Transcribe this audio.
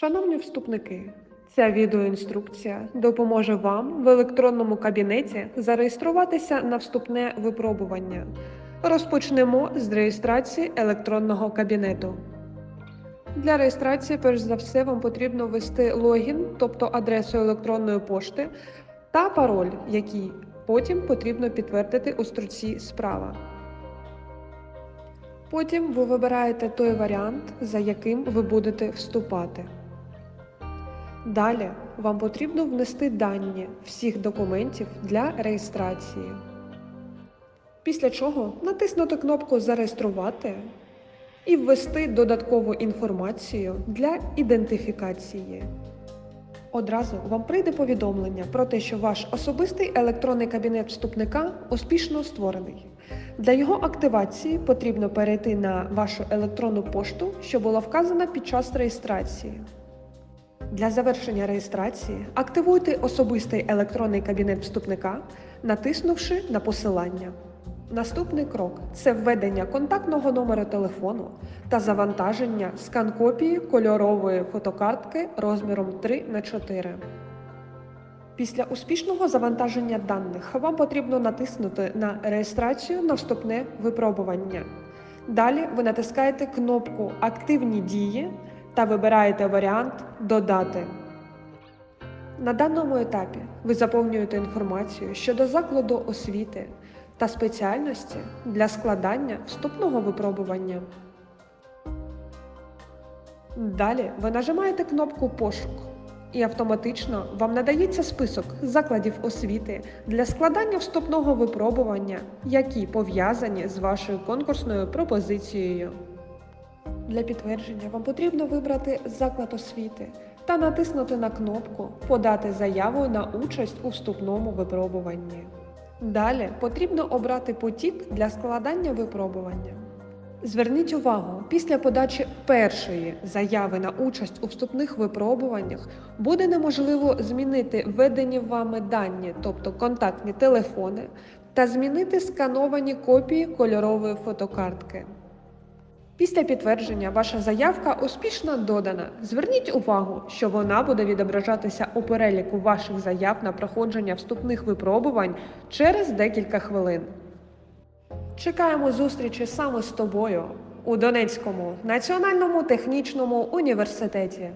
Шановні вступники, ця відеоінструкція допоможе вам в електронному кабінеті зареєструватися на вступне випробування. Розпочнемо з реєстрації електронного кабінету. Для реєстрації, перш за все, вам потрібно ввести логін, тобто адресу електронної пошти, та пароль, який потім потрібно підтвердити у строці справа. Потім ви вибираєте той варіант, за яким ви будете вступати. Далі вам потрібно внести дані всіх документів для реєстрації. Після чого натиснути кнопку Зареєструвати і ввести додаткову інформацію для ідентифікації. Одразу вам прийде повідомлення про те, що ваш особистий електронний кабінет вступника успішно створений. Для його активації потрібно перейти на вашу електронну пошту, що була вказана під час реєстрації. Для завершення реєстрації активуйте особистий електронний кабінет вступника, натиснувши на посилання. Наступний крок це введення контактного номеру телефону та завантаження скан-копії кольорової фотокартки розміром 3 на 4. Після успішного завантаження даних вам потрібно натиснути на реєстрацію на вступне випробування. Далі ви натискаєте кнопку Активні дії та вибираєте варіант Додати. На даному етапі ви заповнюєте інформацію щодо закладу освіти та спеціальності для складання вступного випробування. Далі ви нажимаєте кнопку Пошук і автоматично вам надається список закладів освіти для складання вступного випробування, які пов'язані з вашою конкурсною пропозицією. Для підтвердження вам потрібно вибрати заклад освіти та натиснути на кнопку Подати заяву на участь у вступному випробуванні. Далі потрібно обрати потік для складання випробування. Зверніть увагу, після подачі першої заяви на участь у вступних випробуваннях буде неможливо змінити введені вами дані, тобто контактні телефони, та змінити скановані копії кольорової фотокартки. Після підтвердження ваша заявка успішно додана. Зверніть увагу, що вона буде відображатися у переліку ваших заяв на проходження вступних випробувань через декілька хвилин. Чекаємо зустрічі саме з тобою у Донецькому національному технічному університеті.